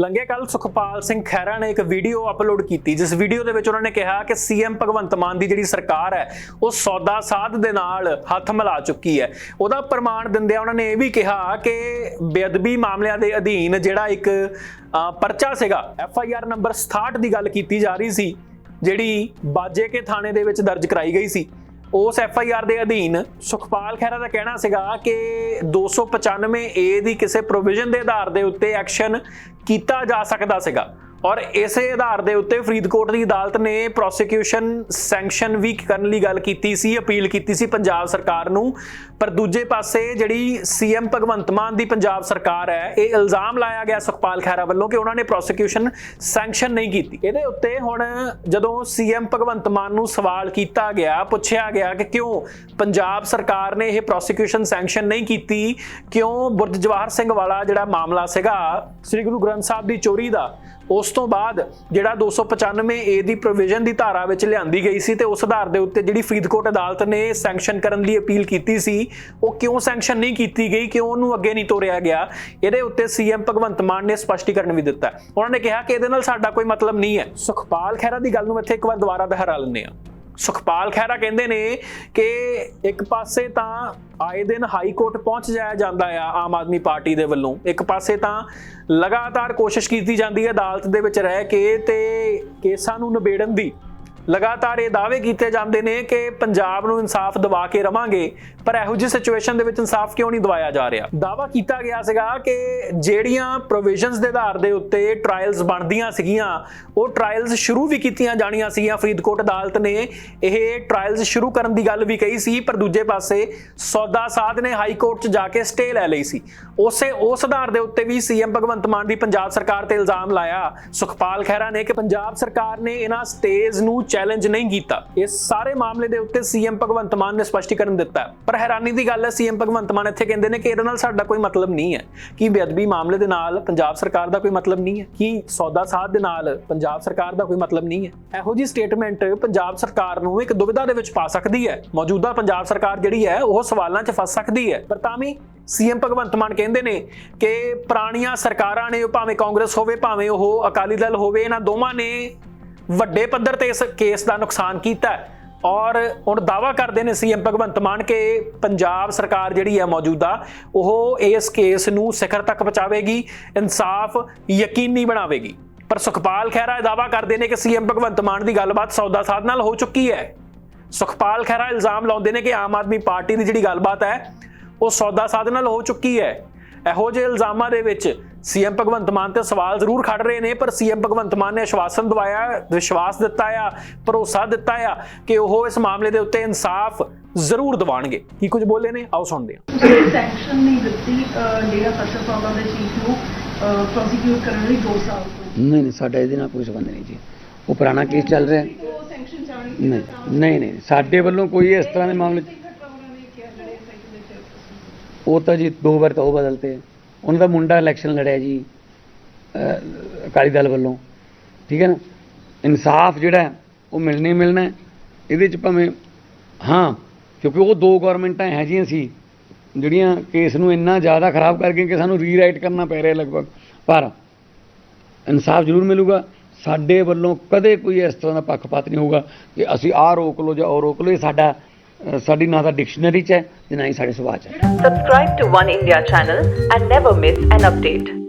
ਲੰਘੇ ਕੱਲ ਸੁਖਪਾਲ ਸਿੰਘ ਖਹਿਰਾ ਨੇ ਇੱਕ ਵੀਡੀਓ ਅਪਲੋਡ ਕੀਤੀ, ਜਿਸ ਵੀਡੀਓ ਦੇ ਵਿੱਚ ਉਹਨਾਂ ਨੇ ਕਿਹਾ ਕਿ ਸੀਐਮ ਭਗਵੰਤ ਮਾਨ ਦੀ ਜਿਹੜੀ ਸਰਕਾਰ ਹੈ, ਉਹ ਸੌਦਾ ਸਾਧ ਦੇ ਨਾਲ ਹੱਥ ਮਿਲਾ ਚੁੱਕੀ ਹੈ। ਉਹਦਾ ਪ੍ਰਮਾਣ ਦਿੰਦਿਆਂ ਉਹਨਾਂ ਨੇ ਇਹ ਵੀ ਕਿਹਾ ਕਿ ਬੇਅਦਬੀ ਮਾਮਲਿਆਂ ਦੇ ਅਧੀਨ ਜਿਹੜਾ ਇੱਕ ਪਰਚਾ ਸੀਗਾ ਐਫ ਆਈ ਆਰ ਨੰਬਰ 67 ਦੀ ਗੱਲ ਕੀਤੀ ਜਾ ਰਹੀ ਸੀ, ਜਿਹੜੀ ਬਾਜੇ ਕੇ ਥਾਣੇ ਦੇ ਵਿੱਚ ਦਰਜ ਕਰਾਈ ਗਈ ਸੀ। ਉਸ ਐਫ ਆਈ ਆਰ ਦੇ ਅਧੀਨ ਸੁਖਪਾਲ ਖਹਿਰਾ ਦਾ ਕਹਿਣਾ ਸੀਗਾ ਕਿ 295 ਏ ਦੀ ਕਿਸੇ ਪ੍ਰੋਵੀਜ਼ਨ ਦੇ ਆਧਾਰ ਦੇ ਉੱਤੇ ਐਕਸ਼ਨ ਕੀਤਾ ਜਾ ਸਕਦਾ ਸੀਗਾ। ਔਰ ਇਸੇ ਆਧਾਰ ਦੇ ਉੱਤੇ ਫਰੀਦਕੋਟ ਦੀ ਅਦਾਲਤ ਨੇ ਪ੍ਰੋਸੀਕਿਊਸ਼ਨ ਸੈਂਕਸ਼ਨ ਵੀ ਕਰਨ ਲਈ ਗੱਲ ਕੀਤੀ ਸੀ, ਅਪੀਲ ਕੀਤੀ ਸੀ ਪੰਜਾਬ ਸਰਕਾਰ ਨੂੰ। ਪਰ ਦੂਜੇ ਪਾਸੇ ਜਿਹੜੀ ਸੀਐਮ ਭਗਵੰਤ ਮਾਨ ਦੀ ਪੰਜਾਬ ਸਰਕਾਰ ਹੈ, ਇਹ ਇਲਜ਼ਾਮ ਲਾਇਆ ਗਿਆ ਸੁਖਪਾਲ ਖਹਿਰਾ ਵੱਲੋਂ ਕਿ ਉਹਨਾਂ ਨੇ ਪ੍ਰੋਸੀਕਿਊਸ਼ਨ ਸੈਂਕਸ਼ਨ ਨਹੀਂ ਕੀਤੀ। ਇਹਦੇ ਉੱਤੇ ਹੁਣ ਜਦੋਂ ਸੀਐਮ ਭਗਵੰਤ ਮਾਨ ਨੂੰ ਸਵਾਲ ਕੀਤਾ ਗਿਆ, ਪੁੱਛਿਆ ਗਿਆ ਕਿ ਕਿਉਂ ਪੰਜਾਬ ਸਰਕਾਰ ਨੇ ਇਹ ਪ੍ਰੋਸੀਕਿਊਸ਼ਨ ਸੈਂਕਸ਼ਨ ਨਹੀਂ ਕੀਤੀ, ਕਿਉਂ ਬੁਰਜ ਜਵਾਹਰ ਸਿੰਘ ਵਾਲਾ ਜਿਹੜਾ ਮਾਮਲਾ ਸੀਗਾ, ਸ੍ਰੀ ਗੁਰੂ ਗ੍ਰੰਥ ਸਾਹਿਬ ਦੀ ਚੋਰੀ ਦਾ ਉਸ ਤੋਂ ਬਾਅਦ ਜਿਹੜਾ 295 ਏ ਦੀ ਪ੍ਰੋਵੀਜ਼ਨ ਦੀ ਧਾਰਾ ਵਿੱਚ ਲਿਆਂਦੀ ਗਈ ਸੀ ਤੇ ਉਸ ਆਧਾਰ ਦੇ ਉੱਤੇ ਜਿਹੜੀ ਫਰੀਦਕੋਟ ਅਦਾਲਤ ਨੇ ਸੈਂਕਸ਼ਨ ਕਰਨ ਦੀ ਅਪੀਲ ਕੀਤੀ ਸੀ, ਉਹ ਕਿਉਂ ਸੈਂਕਸ਼ਨ ਨਹੀਂ ਕੀਤੀ ਗਈ, ਕਿਉਂ ਉਹਨੂੰ ਅੱਗੇ ਨਹੀਂ ਤੋਰਿਆ ਗਿਆ? ਇਹਦੇ ਉੱਤੇ ਸੀਐਮ ਭਗਵੰਤ ਮਾਨ ਨੇ ਸਪਸ਼ਟੀਕਰਨ ਵੀ ਦਿੱਤਾ। ਉਹਨਾਂ ਨੇ ਕਿਹਾ ਕਿ ਇਹਦੇ ਨਾਲ ਸਾਡਾ ਕੋਈ ਮਤਲਬ ਨਹੀਂ ਹੈ। ਸੁਖਪਾਲ ਖਹਿਰਾ ਦੀ ਗੱਲ ਨੂੰ ਇੱਥੇ ਇੱਕ ਵਾਰ ਦੁਬਾਰਾ ਦੁਹਰਾ ਲੈਂਦੇ ਆ ਸੁਖਪਾਲ ਖਹਿਰਾ ਕਹਿੰਦੇ ਨੇ ਕਿ ਇੱਕ ਪਾਸੇ ਤਾਂ ਆਏ ਦਿਨ ਹਾਈ ਕੋਰਟ ਪਹੁੰਚ ਜਾਇਆ ਜਾਂਦਾ ਆ ਆਮ ਆਦਮੀ ਪਾਰਟੀ ਦੇ ਵੱਲੋਂ। ਇੱਕ ਪਾਸੇ ਤਾਂ ਲਗਾਤਾਰ ਕੋਸ਼ਿਸ਼ ਕੀਤੀ ਜਾਂਦੀ ਹੈ ਅਦਾਲਤ ਦੇ ਵਿੱਚ ਰਹਿ ਕੇ ਤੇ ਕੇਸਾਂ ਨੂੰ ਨਿਬੇੜਨ ਦੀ। ਲਗਾਤਾਰ ਇਹ ਦਾਅਵੇ ਕੀਤੇ ਜਾਂਦੇ ਨੇ ਕਿ ਪੰਜਾਬ ਨੂੰ ਇਨਸਾਫ ਦਿਵਾ ਕੇ ਰਵਾਂਗੇ, ਪਰ ਇਹੋ ਜਿਹੀ ਸਿਚੁਏਸ਼ਨ ਦੇ ਵਿੱਚ ਇਨਸਾਫ ਕਿਉਂ ਨਹੀਂ ਦਿਵਾਇਆ ਜਾ ਰਿਹਾ? ਦਾਅਵਾ ਕੀਤਾ ਗਿਆ ਸੀਗਾ ਕਿ ਜਿਹੜੀਆਂ ਪ੍ਰੋਵੀਜ਼ਨਸ ਦੇ ਆਧਾਰ ਦੇ ਉੱਤੇ ਟ੍ਰਾਇਲਸ ਬਣਦੀਆਂ ਸੀਗੀਆਂ, ਉਹ ਟ੍ਰਾਇਲਸ ਸ਼ੁਰੂ ਵੀ ਕੀਤੀਆਂ ਜਾਣੀਆਂ ਸੀਗੀਆਂ। ਫਰੀਦਕੋਟ ਅਦਾਲਤ ਨੇ ਇਹ ਟ੍ਰਾਇਲਸ ਸ਼ੁਰੂ ਕਰਨ ਦੀ ਗੱਲ ਵੀ ਕਹੀ ਸੀ, ਪਰ ਦੂਜੇ ਪਾਸੇ ਸੌਦਾ ਸਾਧ ਨੇ ਹਾਈ ਕੋਰਟ 'ਚ ਜਾ ਕੇ ਸਟੇ ਲੈ ਲਈ ਸੀ। ਉਸੇ, ਉਸ ਆਧਾਰ ਦੇ ਉੱਤੇ ਵੀ ਸੀਐਮ ਭਗਵੰਤ ਮਾਨ ਦੀ ਪੰਜਾਬ ਸਰਕਾਰ ਤੇ ਇਲਜ਼ਾਮ ਲਾਇਆ। ਸੁਖਪਾਲ ਖਹਿਰਾ ਨੇ ਕਿ ਪੰਜਾਬ ਸਰਕਾਰ ਨੇ ਇਹਨਾਂ ਸਟੇਜ ਨੂੰ ਚੈਲੰਜ ਨਹੀਂ ਕੀਤਾ। ਇਸ ਸਾਰੇ ਮਾਮਲੇ ਦੇ ਉੱਤੇ ਸੀਐਮ ਭਗਵੰਤ ਮਾਨ ਨੇ ਸਪਸ਼ਟੀਕਰਨ ਦਿੱਤਾ ਪਰ ਹੈਰਾਨੀ ਦੀ ਗੱਲ ਹੈ ਸੀਐਮ ਭਗਵੰਤ ਮਾਨ ਇੱਥੇ ਕਹਿੰਦੇ ਨੇ ਕਿ ਇਹਦੇ ਨਾਲ ਸਾਡਾ ਕੋਈ ਮਤਲਬ ਨਹੀਂ ਹੈ। ਕਿ ਬੇਅਦਬੀ ਮਾਮਲੇ ਦੇ ਨਾਲ ਪੰਜਾਬ ਸਰਕਾਰ ਦਾ ਕੋਈ ਮਤਲਬ ਨਹੀਂ ਹੈ? ਕਿ ਸੌਦਾ ਸਾਧ ਦੇ ਨਾਲ ਪੰਜਾਬ ਸਰਕਾਰ ਦਾ ਕੋਈ ਮਤਲਬ ਨਹੀਂ ਹੈ? ਇਹੋ ਜੀ ਸਟੇਟਮੈਂਟ ਪੰਜਾਬ ਸਰਕਾਰ ਨੂੰ ਇੱਕ ਦੁਵਿਧਾ ਦੇ ਵਿੱਚ ਪਾ ਸਕਦੀ ਹੈ। ਮੌਜੂਦਾ ਪੰਜਾਬ ਸਰਕਾਰ ਜਿਹੜੀ ਹੈ, ਉਹ ਸਵਾਲਾਂ 'ਚ ਫਸ ਸਕਦੀ ਹੈ। ਪਰ ਤਾਂ ਵੀ ਸੀਐਮ ਭਗਵੰਤ ਮਾਨ ਕਹਿੰਦੇ ਨੇ ਕਿ ਪੁਰਾਣੀਆਂ ਸਰਕਾਰਾਂ ਨੇ ਭਾਵੇਂ ਕਾਂਗਰਸ ਹੋਵੇ, ਭਾਵੇਂ ਉਹ ਅਕਾਲੀ ਦਲ ਹੋਵੇ, ਇਹਨਾਂ ਦੋਵਾਂ ਨੇ ਵੱਡੇ ਪੱਧਰ ਤੇ ਇਸ ਕੇਸ ਦਾ ਨੁਕਸਾਨ ਕੀਤਾ ਹੈ। ਔਰ ਹੁਣ ਦਾਵਾ ਕਰਦੇ ਨੇ ਸੀਐਮ ਭਗਵੰਤ ਮਾਨ ਕਿ ਪੰਜਾਬ ਸਰਕਾਰ ਜਿਹੜੀ ਹੈ ਮੌਜੂਦਾ, ਉਹ ਇਸ ਕੇਸ ਨੂੰ ਸਿਖਰ ਤੱਕ ਪਹੁੰਚਾਵੇਗੀ, ਇਨਸਾਫ ਯਕੀਨੀ ਬਣਾਵੇਗੀ। ਪਰ ਸੁਖਪਾਲ ਖਹਿਰਾ ਇਹ ਦਾਵਾ ਕਰਦੇ ਨੇ ਕਿ ਸੀਐਮ ਭਗਵੰਤ ਮਾਨ ਦੀ ਗੱਲਬਾਤ ਸੌਦਾ ਸਾਧ ਨਾਲ ਹੋ ਚੁੱਕੀ ਹੈ। ਸੁਖਪਾਲ ਖਹਿਰਾ ਇਲਜ਼ਾਮ ਲਾਉਂਦੇ ਨੇ ਕਿ ਆਮ ਆਦਮੀ ਪਾਰਟੀ ਦੀ ਜਿਹੜੀ ਗੱਲਬਾਤ ਹੈ, ਉਹ ਸੌਦਾ ਸਾਧ ਨਾਲ ਹੋ ਚੁੱਕੀ ਹੈ। ਇਹੋ ਜਿਹੇ ਇਲਜ਼ਾਮਾਂ ਦੇ ਵਿੱਚ ਸੀਐਮ ਭਗਵੰਤ ਮਾਨ ਤੇ ਸਵਾਲ ਜ਼ਰੂਰ ਖੜ ਰਹੇ ਨੇ ਪਰ ਸੀਐਮ ਭਗਵੰਤ ਮਾਨ ਨੇ ਆਸ਼ਵਾਸਨ ਦਵਾਇਆ ਵਿਸ਼ਵਾਸ ਦਿੱਤਾ ਆ ਭਰੋਸਾ ਦਿੱਤਾ ਆ ਕਿ ਉਹ ਇਸ ਮਾਮਲੇ ਦੇ ਉੱਤੇ ਇਨਸਾਫ ਜ਼ਰੂਰ ਦਿਵਾਣਗੇ ਕੀ ਕੁਝ ਬੋਲੇ ਨੇ? ਆਓ ਸੁਣਦੇ ਹਾਂ। ਤੁਸੀਂ ਸੈਂਕਸ਼ਨ ਨਹੀਂ ਦਿੱਤੀ ਅਹ, ਡੇਰਾ ਸੱਚਾ ਸੌਦਾ ਦੇ ਚੀਫ ਨੂੰ ਪ੍ਰੋਸੀਕਿਊਟ ਕਰਨ ਲਈ 2 ਸਾਲ ਤੋਂ। ਨਹੀਂ ਨਹੀਂ ਸਾਡਾ ਇਹਦੇ ਨਾਲ ਕੋਈ ਸੰਬੰਧ ਨਹੀਂ ਜੀ। ਉਹ ਪੁਰਾਣਾ ਕੇਸ ਚੱਲ ਰਿਹਾ। ਹੈ। ਉਹ ਸੈਂਕਸ਼ਨ ਚਾਣੀ ਨਹੀਂ ਨਹੀਂ ਨਹੀਂ ਸਾਡੇ ਵੱਲੋਂ ਕੋਈ ਇਸ ਤਰ੍ਹਾਂ ਦੇ ਮਾਮਲੇ ਉਹ ਤਾਂ ਜੀ ਦੋ ਵਾਰ ਤਾਂ ਉਹ ਬਦਲਤੇ ਉਹਨਾਂ ਦਾ ਮੁੰਡਾ ਇਲੈਕਸ਼ਨ ਲੜਿਆ ਜੀ ਅਕਾਲੀ ਦਲ ਵੱਲੋਂ। ਠੀਕ ਹੈ ਨਾ? ਇਨਸਾਫ ਜਿਹੜਾ ਉਹ ਮਿਲਣਾ ਹੀ ਮਿਲਣਾ ਇਹਦੇ ਚ ਭਾਵੇਂ, ਹਾਂ, ਕਿਉਂਕਿ ਉਹ ਦੋ ਗਵਰਨਮੈਂਟਾਂ ਇਹੋ ਜਿਹੀਆਂ ਸੀ, ਜਿਹੜੀਆਂ ਕੇਸ ਨੂੰ ਇੰਨਾ ਜ਼ਿਆਦਾ ਖਰਾਬ ਕਰ ਗਈਆਂ ਕਿ ਸਾਨੂੰ ਰੀਰਾਈਟ ਕਰਨਾ ਪੈ ਰਿਹਾ ਲਗਭਗ। ਪਰ ਇਨਸਾਫ ਜ਼ਰੂਰ ਮਿਲੂਗਾ। ਸਾਡੇ ਵੱਲੋਂ ਕਦੇ ਕੋਈ ਇਸ ਤਰ੍ਹਾਂ ਦਾ ਪੱਖਪਾਤ ਨਹੀਂ ਹੋਊਗਾ ਕਿ ਅਸੀਂ ਆਹ ਰੋਕ ਲਓ ਜਾਂ ਉਹ ਰੋਕ ਲਓ, ਇਹ ਸਾਡਾ ਸਾਡੀ ਨਾ ਤਾਂ ਡਿਕਸ਼ਨਰੀ 'ਚ ਹੈ ਤੇ ਨਾ ਹੀ ਸਾਡੇ ਸੁਭਾਅ 'ਚ ਹੈ Subscribe to One India channel and never miss an update.